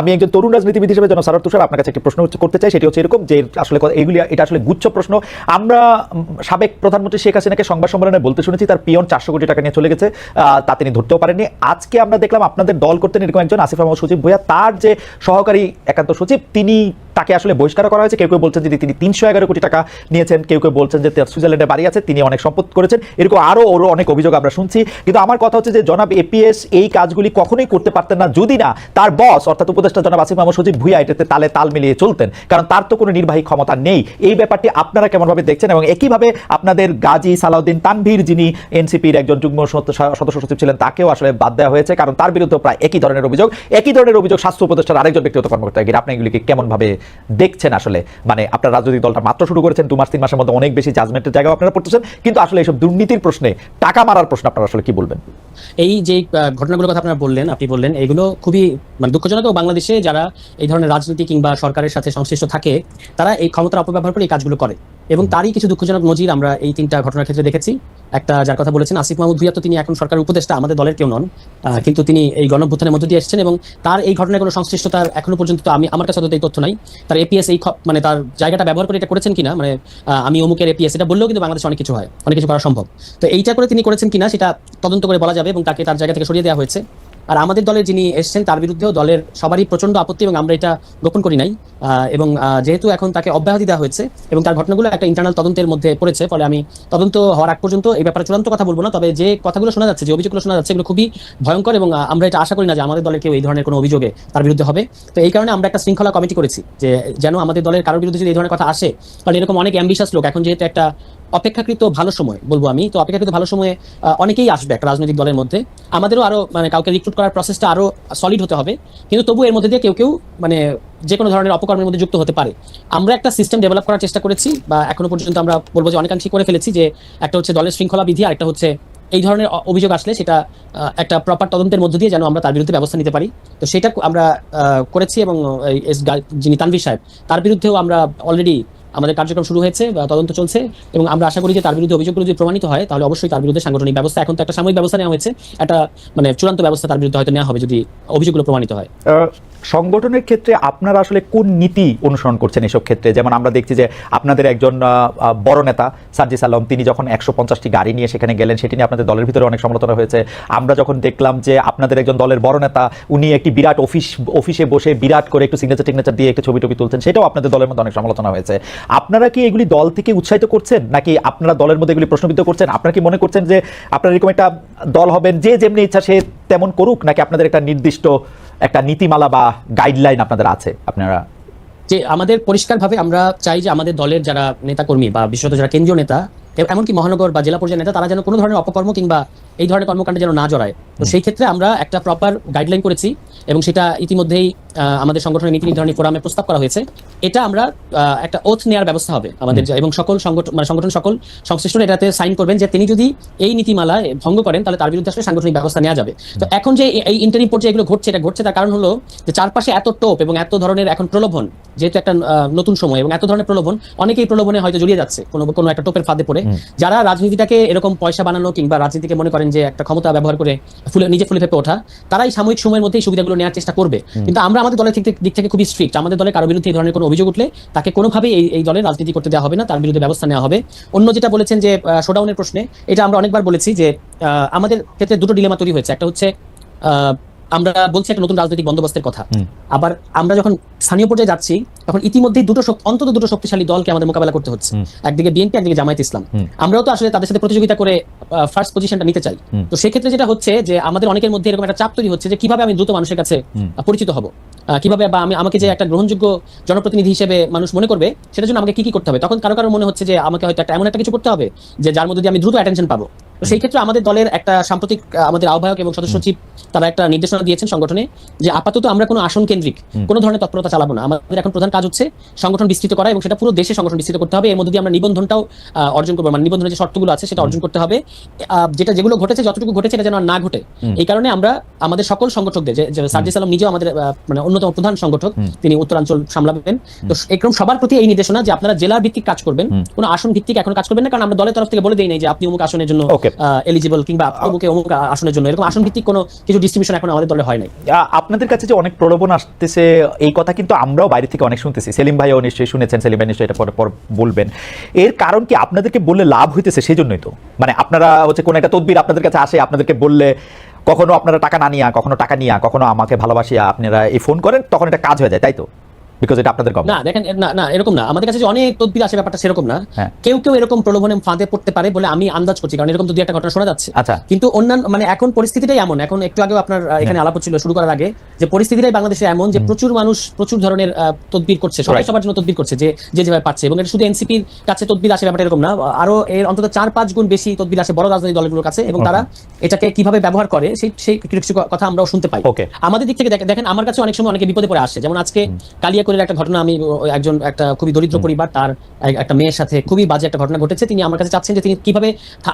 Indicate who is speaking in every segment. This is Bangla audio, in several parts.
Speaker 1: আমি একজন তরুণ রাজনীতিবিদ হিসেবে জন সারার তুষার আপনার কাছে একটি প্রশ্ন করতে চাই, সেটি হচ্ছে এরকম যে আসলে এগুলি এটা আসলে গুচ্ছ প্রশ্ন। আমরা সাবেক প্রধানমন্ত্রী শেখ হাসিনাকে সংবাদ সম্মেলনে বলতে শুনেছি, তার পিয়ন চারশো কোটি টাকা নিয়ে চলে গেছে তা তিনি ধরতেও পারেননি। আজকে আমরা দেখলাম আপনাদের দল করতেন এরকম একজন আসিফ আহমদ সচিব ভূয়া তার যে সহকারী একান্ত সচিব, তিনি তাকে আসলে বহিষ্কার করা হয়েছে। কেউ কেউ বলছেন যে তিনি তিনশো এগারো কোটি টাকা নিয়েছেন, কেউ কেউ বলছেন যে তার সুইজারল্যান্ডে বাড়ি আছে, তিনি অনেক সম্পদ করেছেন। এরকম আরও ওরও অনেক অভিযোগ আমরা শুনছি। কিন্তু আমার কথা হচ্ছে যে জনাব এপিএস এই কাজগুলি কখনোই করতে পারতেন না। যদি না, তার বস অর্থাৎ উপদেষ্টা জনাব আসিফ মাহমুদ সচিব ভুইয়া এটাতে তালে তাল মিলিয়ে চলতেন। কারণ তার তো কোনো নির্বাহী ক্ষমতা নেই। এই ব্যাপারটি আপনারা কেমনভাবে দেখছেন এবং একইভাবে আপনাদের গাজী সালাউদ্দিন তানভীর যিনি এনসিপির একজন যুগ্ম সদস্য সচিব ছিলেন, তাকেও আসলে বাদ দেওয়া হয়েছে। কারণ তার বিরুদ্ধে প্রায় একই ধরনের অভিযোগ। একই ধরনের অভিযোগ স্বাস্থ্য উপদেষ্টার আরেকজন ব্যক্তিগত কর্মকর্তা গিয়ে আপনি এগুলিকে কেমনভাবে দেখছেন আসলে? মানে আপনার রাজনৈতিক দলটা মাত্র শুরু করেছেন, দু মাস, তিন মাসের মধ্যে অনেক বেশি জাজমেন্টের জায়গা আপনারা পড়তেছেন। কিন্তু আসলে এইসব দুর্নীতির প্রশ্নে টাকা মারার প্রশ্ন আপনারা আসলে কি বলবেন?
Speaker 2: এই যে ঘটনাগুলোর কথা আপনারা বললেন, আপনি বললেন, এগুলো খুবই মানে দুঃখজনক বাংলাদেশে যারা এই ধরনের রাজনীতি কিংবা সরকারের সাথে সংশ্লিষ্ট থাকে, তারা এই ক্ষমতার অপব্যবহার করে এই কাজগুলো করে। এবং তারই কিছু দুঃখজনক নজির আমরা এই তিনটা ঘটনার ক্ষেত্রে দেখেছি। একটা যার কথা বলেছেন আসিফ মাহমুদ ভুইয়া, তো তিনি এখন সরকারের উপদেষ্টা, আমাদের দলের কেউ নন। কিন্তু তিনি এই গণভ্যুত্থানের মধ্য দিয়ে এসেছেন এবং তার এই ঘটনায় কোনো সংশ্লিষ্টতার এখনও পর্যন্ত আমি, আমার কাছে অন্তত এই তথ্য নাই। তার এপিএস এই মানে তার জায়গাটা ব্যবহার করে এটা করেছেন কিনা মানে আমি অমুকের এপিএস এটা বললেও কিন্তু বাংলাদেশে অনেক কিছু হয়, অনেক কিছু করা সম্ভব। তো এইটা করে তিনি করেছেন কিনা, সেটা তদন্ত করে বলা যাবে এবং তাকে তার জায়গা থেকে সরিয়ে দেওয়া হয়েছে। আর আমাদের দলের যিনি এসেছেন, তার বিরুদ্ধেও দলের সবারই প্রচণ্ড আপত্তি এবং আমরা এটা গোপন করি নাই। এবং যেহেতু এখন তাকে অব্যাহতি দেওয়া হয়েছে এবং তার ঘটনাগুলো একটা ইন্টারনাল তদন্তের মধ্যে পড়েছে, ফলে আমি তদন্ত হওয়ার আগ পর্যন্ত এই ব্যাপারে চূড়ান্ত কথা বলব না। তবে যে কথাগুলো শোনা যাচ্ছে, যে অভিযোগগুলো শোনা যাচ্ছে, এগুলো খুবই ভয়ঙ্কর এবং আমরা এটা আশা করি না যে আমাদের দলের কেউ এই ধরনের কোনো অভিযোগে তার বিরুদ্ধে হবে। তো এই কারণে আমরা একটা শৃঙ্খলা কমিটি করেছি, যে যেন আমাদের দলের কারোর বিরুদ্ধে যদি এই ধরনের কথা আসে কারণ এরকম অনেক অ্যাম্বিশাস লোক, এখন যেহেতু একটা অপেক্ষাকৃত ভালো সময় বলব আমি। তো অপেক্ষাকৃত ভালো সময়ে অনেকেই আসবে একটা রাজনৈতিক দলের মধ্যে। আমাদেরও আরও মানে কাউকে রিক্রুট করার প্রসেসটা আরও সলিড হতে হবে। কিন্তু তবু এর মধ্যে দিয়ে কেউ কেউ মানে যে কোনো ধরনের অপকর্মের মধ্যে যুক্ত হতে পারে। আমরা একটা সিস্টেম ডেভেলপ করার চেষ্টা করেছি বা এখনও পর্যন্ত আমরা বলব যে অনেকাংশই করে ফেলেছি যে একটা হচ্ছে দলের শৃঙ্খলা বিধি আর একটা হচ্ছে এই ধরনের অভিযোগ আসলে সেটা একটা প্রপার তদন্তের মধ্য দিয়ে যেন আমরা তার বিরুদ্ধে ব্যবস্থা নিতে পারি। তো সেটা আমরা করেছি এবং যিনি তানভীর সাহেব, তার বিরুদ্ধেও আমরা অলরেডি আমাদের কার্যক্রম শুরু হয়েছে বা তদন্ত চলছে এবং আমরা আশা করি যে তার বিরুদ্ধে অভিযোগগুলো যদি প্রমাণিত হয়, তাহলে অবশ্যই তার বিরুদ্ধে সাংগঠনিক ব্যবস্থা, এখন তো একটা সাময়িক ব্যবস্থা নেওয়া হয়েছে, একটা মানে চূড়ান্ত ব্যবস্থা তার বিরুদ্ধে হয়তো নেওয়া হবে যদি অভিযোগগুলো প্রমাণিত হয়।
Speaker 1: সংগঠনের ক্ষেত্রে আপনারা আসলে কোন নীতি অনুসরণ করছেন এসব ক্ষেত্রে? যেমন আমরা দেখছি যে আপনাদের একজন বড় নেতা, সার্জিস আলম, তিনি যখন একশো পঞ্চাশটি গাড়ি নিয়ে সেখানে গেলেন, সেটি নিয়ে আপনাদের দলের ভিতরে অনেক সমালোচনা হয়েছে। আমরা যখন দেখলাম যে আপনাদের একজন দলের বড় নেতা, উনি একটি বিরাট অফিস, অফিসে বসে বিরাট করে একটু সিগনেচার টিগনেচার দিয়ে একটু ছবি টবি তুলছেন, সেটাও আপনাদের দলের মধ্যে অনেক সমালোচনা হয়েছে। আপনারা কি এগুলি দল থেকে উৎসাহিত করছেন? নাকি আপনারা দলের মধ্যে এগুলি প্রশ্নবিদ্ধ করছেন? আপনারা কি মনে করছেন যে আপনারা এরকম একটা দল হবেন যে যেমনি ইচ্ছা সে তেমন করুক? নাকি আপনাদের একটা নির্দিষ্ট একটা নীতিমালা বা গাইডলাইন আপনাদের আছে? আপনারা
Speaker 2: যে আমাদের পরিষ্কারভাবে আমরা চাই যে আমাদের দলের যারা নেতাকর্মী বা বিশেষত যারা কেন্দ্রীয় নেতা এমনকি মহানগর বা জেলা পর্যায়ের নেতা তারা যেন কোনো ধরনের অপকর্ম কিংবা এই ধরনের কর্মকাণ্ডে যেন না জড়ায়। তো সেই ক্ষেত্রে আমরা একটা প্রপার গাইডলাইন করেছি এবং সেটা ইতিমধ্যেই আমাদের সংগঠনের নীতি নির্ধারণী ফোরামে প্রস্তাব করা হয়েছে। এটা আমরা একটা ওথ নেওয়ার ব্যবস্থা হবে আমাদের এবং সকল সংগঠন মানে সংগঠন সকল সংশ্লিষ্টরা এটাতে সাইন করবেন যে তিনি যদি এই নীতিমালা ভঙ্গ করেন তাহলে তার বিরুদ্ধে আসলে সাংগঠনিক ব্যবস্থা নেওয়া যাবে। তো এখন যে এই- ইন্টারিম পর্যায়ে এগুলো ঘটছে এটা ঘটছে তার কারণ হলো যে চারপাশে এত টোপ এবং এত ধরনের এখন প্রলোভন যেহেতু একটা নতুন সময় এবং এত ধরনের প্রলোভন অনেকেই প্রলোভনে হয়তো জড়িয়ে যাচ্ছে কোনো কোনো একটা টোপের ফাঁদে পড়ে। যারা রাজনীতিটাকে এরকম পয়সা বানানো কিংবা রাজনীতিকে মনে করেন যে একটা ক্ষমতা ব্যবহার করে ফুলে নিজে ফুলে ফেপে ওঠা তারাই সাময়িক সময়ের মধ্যেই সুবিধাগুলো নেওয়ার চেষ্টা করবে। কিন্তু আমরা আমাদের দলের দিক থেকে খুবই স্ট্রিক্ট আমাদের দলে কারও বিরুদ্ধে এই ধরনের কোনো অভিযোগ উঠলে তাকে কোনোভাবেই এই এই দলের রাজনীতি করতে দেওয়া হবে না, তার বিরুদ্ধে ব্যবস্থা নেওয়া হবে। অন্য যেটা বলেছেন যে শোডাউনের প্রশ্নে, এটা আমরা অনেকবার বলেছি যে আমাদের ক্ষেত্রে দুটো ডিলেমা তৈরি হয়েছে। একটা হচ্ছে আমরা বলছি একটা নতুন রাজনৈতিক বন্দোবস্তের কথা। আবার আমরা যখন স্থানীয় পর্যায়ে যাচ্ছি তখন ইতিমধ্যেই দুটো অন্তত দুটো শক্তিশালী দলকে আমাদের মোকাবেলা করতে হচ্ছে। একদিকে বিএনপি একদিকে জামায়াত ইসলাম। আমরাও তো আসলে তাদের সাথে প্রতিযোগিতা করে ফার্স্ট পজিশনটা নিতে চাই। তো সেক্ষেত্রে যেটা হচ্ছে যে আমাদের অনেকের মধ্যে এরকম একটা চাপ তৈরি হচ্ছে যে কীভাবে আমি দ্রুত মানুষের কাছে পরিচিত হব? কীভাবে বা আমি আমাকে যে একটা গ্রহণযোগ্য জনপ্রতিনিধি হিসেবে মানুষ মনে করবে সেটার জন্য আমাকে কি কি করতে হবে? তখন কারও কারও মনে হচ্ছে যে আমাকে হয়তো একটা এমন একটা কিছু করতে হবে যে যার মধ্যে দিয়ে আমি দ্রুত অ্যাটেনশন পাবো। তো সেই ক্ষেত্রে আমাদের দলের একটা সাম্প্রতিক আমাদের আহ্বায়ক এবং সদস্য সচিব তারা একটা নির্দেশনা দিয়েছেন সংগঠনে যে আপাতত আমরা কোনো আসন কেন্দ্রিক কোনো ধরনের তৎপরতা চালাবো না। আমাদের এখন প্রধান কাজ হচ্ছে সংগঠন বিস্তৃত করা এবং সেটা পুরো দেশে সংগঠন বিস্তৃত করতে হবে। এর মধ্যে দিয়ে আমরা নিবন্ধনটাও অর্জন করব। মানে নিবন্ধনের যে শর্তগুলো আছে সেটা অর্জন করতে হবে। যেটা যেগুলো ঘটেছে যতটুকু ঘটেছে এটা যেন না ঘটে। এই কারণে আমরা আমাদের সকল সংগঠকদের যে- সার্জিস আলম নিজেও আমাদের মানে অন্যতম প্রধান সংগঠক তিনি উত্তরাঞ্চল সামলাবেন। তো এরকম সবার প্রতি এই নির্দেশনা যে আপনারা জেলা ভিত্তিক কাজ করবেন কোনো আসন ভিত্তিক এখন কাজ করবেন না কারণ আমরা দলের তরফ থেকে বলে দেই নাই যে আপনি অমুক আসনের জন্য. এলিজিবল কিংবা অমুকে অমুক আসনের জন্য এরকম আসন ভিত্তিক কোনো কিছু ডিস্ট্রিবিউশন এখন আমাদের দলে হয় নাই।
Speaker 1: আপনাদের কাছে যে অনেক প্রলোভন আসতেছে এই কথা কিন্তু আমরাও বাইরে থেকে অনেক শুনতেছি। সেলিম ভাইও নিশ্চয়ই শুনেছেন সেলিম ভাই নিশ্চয়ই এটা পরে পর বলবেন। এর কারণ কি আপনাদেরকে বললে লাভ হইতেছে সেই জন্যই তো। মানে আপনারা হচ্ছে কোন একটা তদবির আপনাদের কাছে আসে আপনাদেরকে বললে কখনো আপনারা টাকা না নিয়া কখনো টাকা নিয়া কখনো আমাকে ভালোবাসিয়া আপনারা এই ফোন করেন তখন এটা কাজ হয়ে যায় তাই তো? বিকজ এটা আপনাদের
Speaker 2: না দেখেন না না এরকম না। আমাদের কাছে যে অনেক তদবির আসে ব্যাপারটা সেরকম না।
Speaker 1: হ্যাঁ।
Speaker 2: কেউ কেউ এরকম প্রলোভনে ফাঁদে পড়তে পারে বলে আমি আন্দাজ করছি কারণ এরকম দুই একটা ঘটনা শোনা যাচ্ছে।
Speaker 1: আচ্ছা।
Speaker 2: কিন্তু অন্যান্য মানে এখন পরিস্থিতিটাই এমন। এখন একটু আগেও আপনার এখানে আলাপ ছিল শুরু করার আগে যে পরিস্থিতিটাই বাংলাদেশে এমন যে প্রচুর মানুষ প্রচুর ধরনের তদবির করছে। সবাই সবার জন্য তদবির করছে যে যে যেভাবে পাচ্ছে এবং এটা শুধু এনসিপির কাছে তদবির আসে ব্যাপারটা এরকম না। আরও এর অন্তত চার পাঁচ গুণ বেশি তদবির আসে বড় রাজনৈতিক দলগুলোর কাছে এবং তারা এটাকে কীভাবে ব্যবহার করে সেই সেই কিছু কথা আমরাও শুনতে পাই. আমাদের দিক থেকে দেখেন- দেখেন আমার কাছে অনেক সময় অনেকে বিপদে পড়ে আসে। যেমন আজকে কালিয়াকৈরের একটা ঘটনা আমি একজন একটা খুবই দরিদ্র পরিবার তার একটা মেয়ের সাথে খুবই বাজে একটা ঘটনা ঘটেছে। তিনি আমার কাছে চাচ্ছেন যে তিনি কীভাবে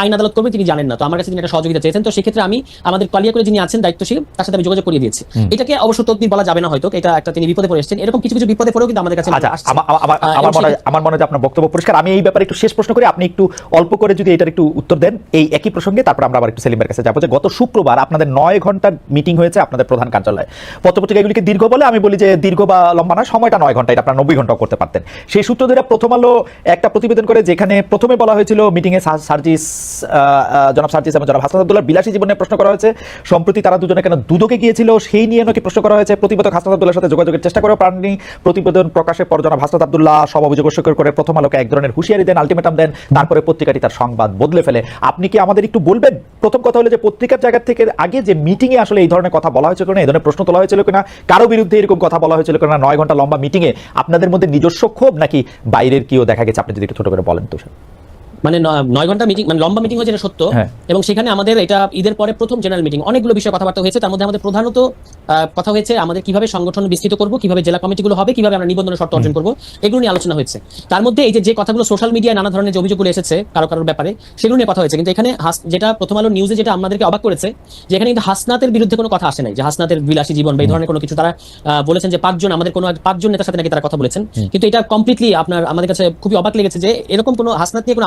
Speaker 2: আইন আদালত করবেন তিনি জানেন না। তো আমার কাছে তিনি একটা সহযোগিতা চেয়েছেন। তো সেক্ষেত্রে আমি আমাদের কালিয়াকৈরে যিনি আছেন দায়িত্বশীল তার সাথে আমি যোগাযোগ করিয়ে দিয়েছি। এটাকে অবশ্য তদবির বলা যাবে না হয়তো এটা একটা তিনি বিপদে পড়ে এসেছেন। এরকম কিছু কিছু বিপদে পড়েও কিন্তু আমাদের কাছে
Speaker 1: আচ্ছা আমার মনে হয় আমার মনে হয় আপনার বক্তব্য পরিষ্কার। আমি এই ব্যাপারে একটু শেষ প্রশ্ন করি। আপনি একটু অল্প করে যদি এটার একটু উত্তর দেন এই একই প্রসঙ্গে তারপর আমরা আবার একটু সেলিমের কাছে যাব যে গত শুক্রবার আপনাদের নয় ঘণ্টার মিটিং হয়েছে আপনাদের প্রধান কার্যালয়ে। পত্রপত্রিকা এগুলিকে দীর্ঘ বলে আমি বলি যে দীর্ঘ বা লম্বা না সময়টা নয় ঘণ্টা, এটা আপনারা নব্বই ঘন্টাও করতে পারতেন। সেই সূত্র ধরে প্রথম আলো একটা প্রতিবেদন করে যেখানে প্রথমে বলা হয়েছিল মিটিংয়ে সার্জিস জনাব সার্জিস এবং জনাব হাসান আব্দুল্লাহ বিলাসী জীবনে প্রশ্ন করা হয়েছে। সম্প্রতি তারা দুজনে কেন দুদকে গিয়েছিল, সেই নিয়ে নাকি প্রশ্ন করা হয়েছে। প্রতিবেদক হাসান আব্দুল্লাহর সাথে যোগাযোগের চেষ্টা করে পারেননি। প্রতিবেদন প্রকাশের পর জনাব হাসনাত আব্দুল্লাহ সব অভিযোগ অস্বীকার করে প্রথম আলোকে এক ধরনের হুঁশিয়ারি দেন, আলটিমেটাম দেন, তারপরে পত্রিকাটি তার সংবাদ বদলে ফেলে। আপনি কি আমাদের একটু বলবেন? প্রথম কথা হলো যে পত্রিকার জায়গা থেকে আগে যে মিটিং এ আসলে এই ধরনের কথা বলা হয়েছিল কিনা, এই ধরনের প্রশ্ন তোলা হয়েছিল কিনা, কারও বিরুদ্ধে এরকম কথা বলা হয়েছিল কিনা, নয় ঘণ্টা লম্বা মিটিংয়ে আপনাদের মধ্যে নিজস্ব ক্ষোভ নাকি বাইরের কেউ দেখা গেছে? আপনি যদি একটু ছোট করে বলেন তো
Speaker 2: মানে নয় ঘণ্টা মিটিং মানে লম্বা মিটিং হয়েছে এটা সত্য।
Speaker 1: হ্যাঁ।
Speaker 2: এবং সেখানে আমাদের এটা ঈদের পরে প্রথম জেনারেল মিটিং অনেকগুলো বিষয়ে কথাবার্তা হয়েছে তার মধ্যে আমাদের প্রধানত কথা হয়েছে আমাদের কীভাবে সংগঠন বিস্তৃত করব কীভাবে জেলা কমিটিগুলো হবে কীভাবে আমরা নিবন্ধনের শর্ত অর্জন করব এগুলো নিয়ে আলোচনা হয়েছে। তার মধ্যে এই যে কথাগুলো সোশ্যাল মিডিয়ায় নানা ধরনের যে অভিযোগগুলো এসেছে কারও কারোর ব্যাপারে সেগুলো নিয়ে কথা হয়েছে। কিন্তু এখানে যেটা প্রথম আলো নিউজে যেটা আমাদেরকে অবাক করেছে যে এখানে কিন্তু হাসনাতের বিরুদ্ধে কোনো কথা আসে নাই। যে হাসনাতের বিলাসী জীবন বা এই ধরনের কোনো কিছু তারা আহ, বলেছেন যে পাঁচজন আমাদের কোনো পাঁচজন নেতার সাথে নাকি তারা কথা বলেছেন। কিন্তু এটা কমপ্লিটলি আপনার আমাদের কাছে খুবই অবাক লেগেছে যে এরকম কোনো হাসনাত নিয়ে কোনো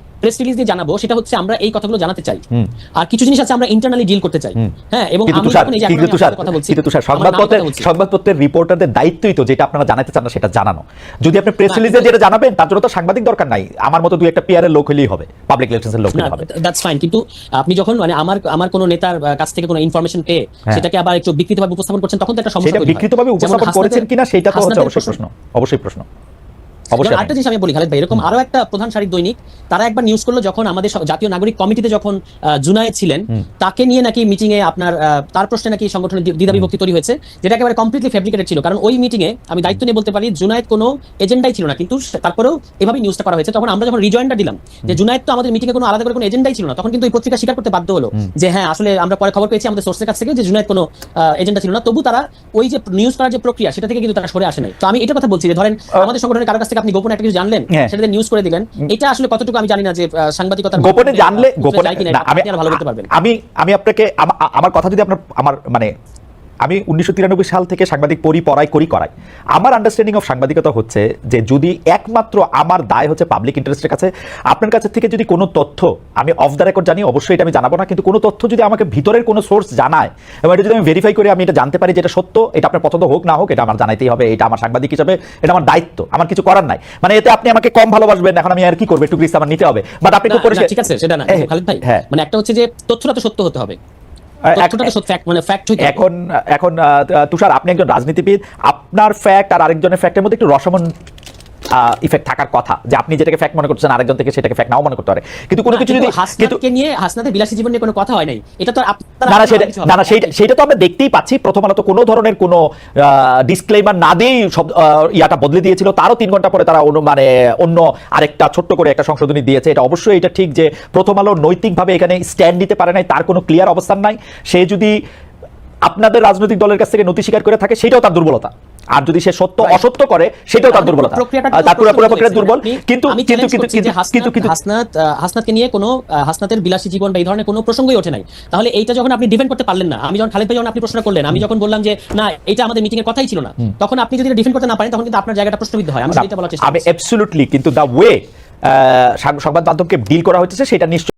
Speaker 2: প্রেস রিলিজ দিয়ে জানাব সেটা হচ্ছে আমরা এই কথাগুলো জানাতে চাই। আর কিছু জিনিস আছে আমরা ইন্টারনালি ডিল করতে চাই। হ্যাঁ এবং আমি যে কথা বলছি
Speaker 1: সংবাদপত্রের সংবাদপত্রের রিপোর্টারদের দায়িত্বই তো যেটা আপনারা জানাতে চান না সেটা জানানো। যদি আপনি প্রেস রিলিজে যেটা জানাবেন তার জন্য তো সাংবাদিক দরকার নাই। আমার মতো দুই একটা পিয়ারের লোক হলেই হবে পাবলিক রিলেশনসের লোক হলেই হবে।
Speaker 2: দ্যাটস ফাইন কিন্তু আপনি যখন মানে আমার আমার কোনো নেতার কাছ থেকে কোনো ইনফরমেশন পেয়ে
Speaker 1: হ্যাঁ।
Speaker 2: সেটাকে আবার একটু বিকৃতভাবে উপস্থাপন করছেন তখন তো একটা সমস্যা
Speaker 1: সেটা বিকৃতভাবে উপস্থাপন করেছেন কিনা সেটা তো হচ্ছে অবশ্যই প্রশ্ন অবশ্যই প্রশ্ন। অবশ্যই
Speaker 2: আরেকটা জিনিস আমি বলি খালেদ ভাই এরকম আরও একটা প্রধান সারিক দৈনিক তারা একবার নিউজ করল যখন আমাদের জাতীয় নাগরিক কমিটিতে যখন জুনায়েদ ছিলেন তাকে নিয়ে নাকি মিটিং এ আপনার তার প্রশ্নে নাকি সংগঠনের দ্বি- দ্বিধা বিভক্তি তৈরি হয়েছে যেটা একেবারে কমপ্লিটলি ফেব্রিকেটেড ছিল। কারণ ওই মিটিং এ আমি দায়িত্ব নিয়ে বলতে পারি জুনায়েদ কোনো এজেন্ডাই ছিল না। কিন্তু তারপরেও এভাবে নিউজটা করা হয়েছে। তখন আমরা যখন রিজয়েন্টটা দিলাম যে জুনায়েদ তো আমাদের মিটিং এ কোনো আলাদা করে কোনো এজেন্ডাই ছিল না তখন কিন্তু ওই পত্রিকা স্বীকার করতে বাধ্য হলো যে হ্যাঁ আসলে আমরা পরে খবর পেয়েছি আমাদের সোর্সের কাছ থেকে যে জুনায়েদ কোনো এজেন্ডা ছিল না। তবু তারা ওই যে নিউজ করার যে প্রক্রিয়া সেটা থেকে কিন্তু তারা সরে আসে নাই। তো আমি এটা কথা বলছি যে ধরেন আমাদের সংগঠনের কারও কাছ থেকে আপনি গোপনে একটা কিছু জানলেন
Speaker 1: সেটা
Speaker 2: সেটাতে নিউজ করে দিলেন এটা আসলে কতটুকু আমি জানি না যে সাংবাদিকতা
Speaker 1: গোপনে জানলে গোপনে আমি
Speaker 2: আপনি ভালো করতে পারবেন
Speaker 1: আমি আমি আপনাকে আমার কথা যদি আপনার আমার মানে আমি উনিশশো তিরানব্বই সাল থেকে সাংবাদিক পড়ি পড়াই করি করাই। আমার আন্ডারস্ট্যান্ডিং অফ সাংবাদিকতা হচ্ছে যে যদি একমাত্র আমার দায় হচ্ছে পাবলিক ইন্টারেস্টের কাছে আপনার কাছে থেকে যদি কোনো তথ্য আমি অফ দ্য রেকর্ড জানি অবশ্যই এটা আমি জানাব না কিন্তু কোনো তথ্য যদি আমাকে ভিতরের কোনো সোর্স জানায় এবং এটা যদি আমি ভেরিফাই করে আমি এটা জানতে পারি যে এটা সত্য এটা আপনার পছন্দ হোক না হোক এটা আমার জানাইতেই হবে এটা আমার সাংবাদিক হিসাবে এটা আমার দায়িত্ব আমার কিছু করার নাই। মানে এতে আপনি আমাকে কম ভালোবাসবেন এখন আমি আর কি করব একটু রিস্ক আমার নিতে হবে। বাট আপনি
Speaker 2: ঠিক আছে সেটা না
Speaker 1: হ্যাঁ,
Speaker 2: খালিদ ভাই
Speaker 1: হ্যাঁ।
Speaker 2: মানে একটা হচ্ছে যে তথ্যটা তো সত্য হতে হবে। মানে।
Speaker 1: এখন এখন তুষার আপনি একজন রাজনীতিবিদ আপনার ফ্যাক্ট আর আরেকজনের ফ্যাক্টের মধ্যে একটু রসমন ইফেক্ট থাকার কথা যে আপনি যেটাকে ফ্যাক্ট মনে করছেন আরেকজন থেকে সেটাকে ফ্যাক্ট নাও মনে করতে পারে। কিন্তু কোনো কিছু যদি
Speaker 2: হাসনাতকে নিয়ে হাসনাতের বিলাসী জীবন নিয়ে কোনো কথা হয় নাই। এটা তো আপনারা
Speaker 1: না সেটা না না সেইটা সেইটা তো আমরা দেখতেই পাচ্ছি। প্রথম আলো তো কোনো ধরনের কোনো ডিসক্লেমার না দিয়েই সব ইয়াটা বদলে দিয়েছিল। তারও তিন ঘণ্টা পরে তারা মানে অন্য আরেকটা ছোট্ট করে একটা সংশোধনী দিয়েছে। এটা অবশ্যই এটা ঠিক যে প্রথম আলো নৈতিকভাবে এখানে স্ট্যান্ড নিতে পারে নাই তার কোনো ক্লিয়ার অবস্থান নাই। সে যদি আপনাদের রাজনৈতিক দলের কাছ থেকে নথি স্বীকার করে থাকে সেটাও তার দুর্বলতা। আর যদি সে সত্য অসত্য করে সেটাও তার দুর্বলতা। তার পুরো পুরো প্রক্রিয়া দুর্বল। কিন্তু কিন্তু কিন্তু কিন্তু
Speaker 2: হাসনাত-
Speaker 1: কিন্তু
Speaker 2: হাসনাত হাসনাতকে নিয়ে কোনো হাসনাতের বিলাসী জীবন বা এই ধরনের কোনো প্রসঙ্গই ওঠে নাই। তাহলে এইটা যখন আপনি ডিফেন্ড করতে পারলেন না আমি যখন খালেদ ভাই যখন আপনি প্রশ্ন করলেন আমি যখন বললাম যে না এটা আমাদের মিটিং এর কথাই ছিল না তখন আপনি যদি ডিফেন্ড করতে না পারেন তখন কিন্তু আপনার জায়গাটা প্রশ্নবিদ্ধ হয়। আমি সেটা বলার চেষ্টা
Speaker 1: আমি অ্যাবসলিউটলি কিন্তু দ্য ওয়ে সংবাদ মাধ্যমকে ডিল করা হচ্ছে সেটা নিশ্চয়